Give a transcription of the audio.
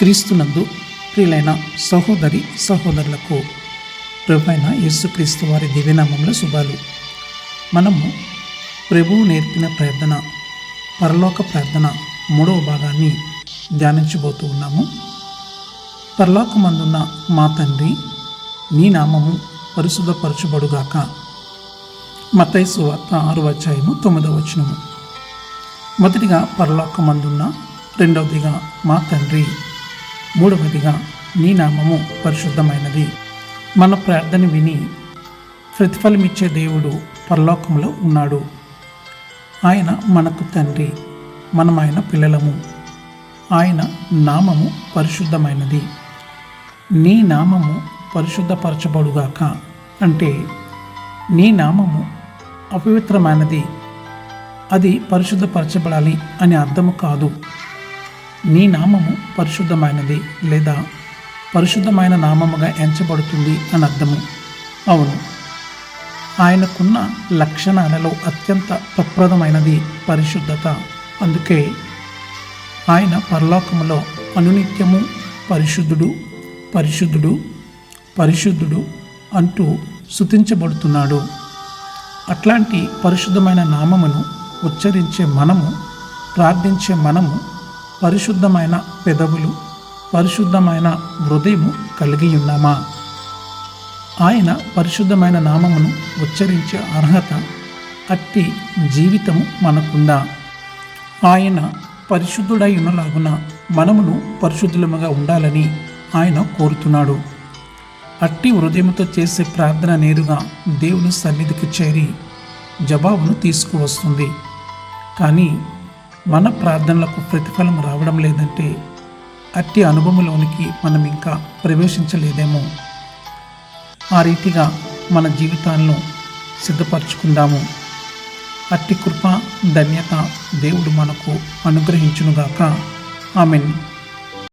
క్రీస్తునందు ప్రియులైన సహోదరి సహోదరులకు ప్రభువైన యేసుక్రీస్తు వారి దివ్యనామంలో శుభాలు. మనము ప్రభువు నేర్పిన ప్రార్థన పరలోక ప్రార్థన మూడవ భాగాన్ని ధ్యానించబోతూ ఉన్నాము. పరలోకమందున్న మా తండ్రి నీ నామము పరిశుద్ధపరచబడుగాక. మతైసు వార్త ఆరు అధ్యాయము తొమ్మిదవ వచనము. మొదటిగా పరలోకమందున్న రెండవదిగా మా తండ్రి మూడవదిగా నీ నామము పరిశుద్ధమైనది. మన ప్రార్థన విని ప్రతిఫలమిచ్చే దేవుడు పరలోకంలో ఉన్నాడు. ఆయన మనకు తండ్రి మనం ఆయన పిల్లలము. ఆయన నామము పరిశుద్ధమైనది. నీ నామము పరిశుద్ధపరచబడుగాక అంటే నీ నామము అపవిత్రమైనది. అది పరిశుద్ధపరచబడాలి అని అర్థము కాదు. నీ నామము పరిశుద్ధమైనది లేదా పరిశుద్ధమైన నామముగా ఎంచబడుతుంది అని అర్థము. అవును. ఆయనకున్న లక్షణాలలో అత్యంత ప్రప్రదమైనది పరిశుద్ధత. అందుకే ఆయన పరలోకములో అనునిత్యము పరిశుద్ధుడు పరిశుద్ధుడు పరిశుద్ధుడు అంటూ శుతించబడుతున్నాడు. అట్లాంటి పరిశుద్ధమైన నామమును ఉచ్చరించే మనము ప్రార్థించే మనము పరిశుద్ధమైన పెదవులు పరిశుద్ధమైన హృదయము కలిగి ఉన్నామా ఆయన పరిశుద్ధమైన నామమును ఉచ్చరించే అర్హత అట్టి జీవితము మనకుందా? ఆయన పరిశుద్ధుడై ఉన్నలాగున మనమును పరిశుద్ధులముగా ఉండాలని ఆయన కోరుతున్నాడు. అట్టి హృదయముతో చేసే ప్రార్థన నేరుగా దేవుని సన్నిధికి చేరి జవాబును తీసుకువస్తుంది. కానీ మన ప్రార్థనలకు ప్రతిఫలం రావడం లేదంటే అట్టి అనుభవంలోనికి మనం ఇంకా ప్రవేశించలేదేమో. ఆ రీతిగా మన జీవితాలను సిద్ధపరచుకుందాము. అట్టి కృప ధన్యత దేవుడు మనకు అనుగ్రహించునుగాక. ఆమెన్.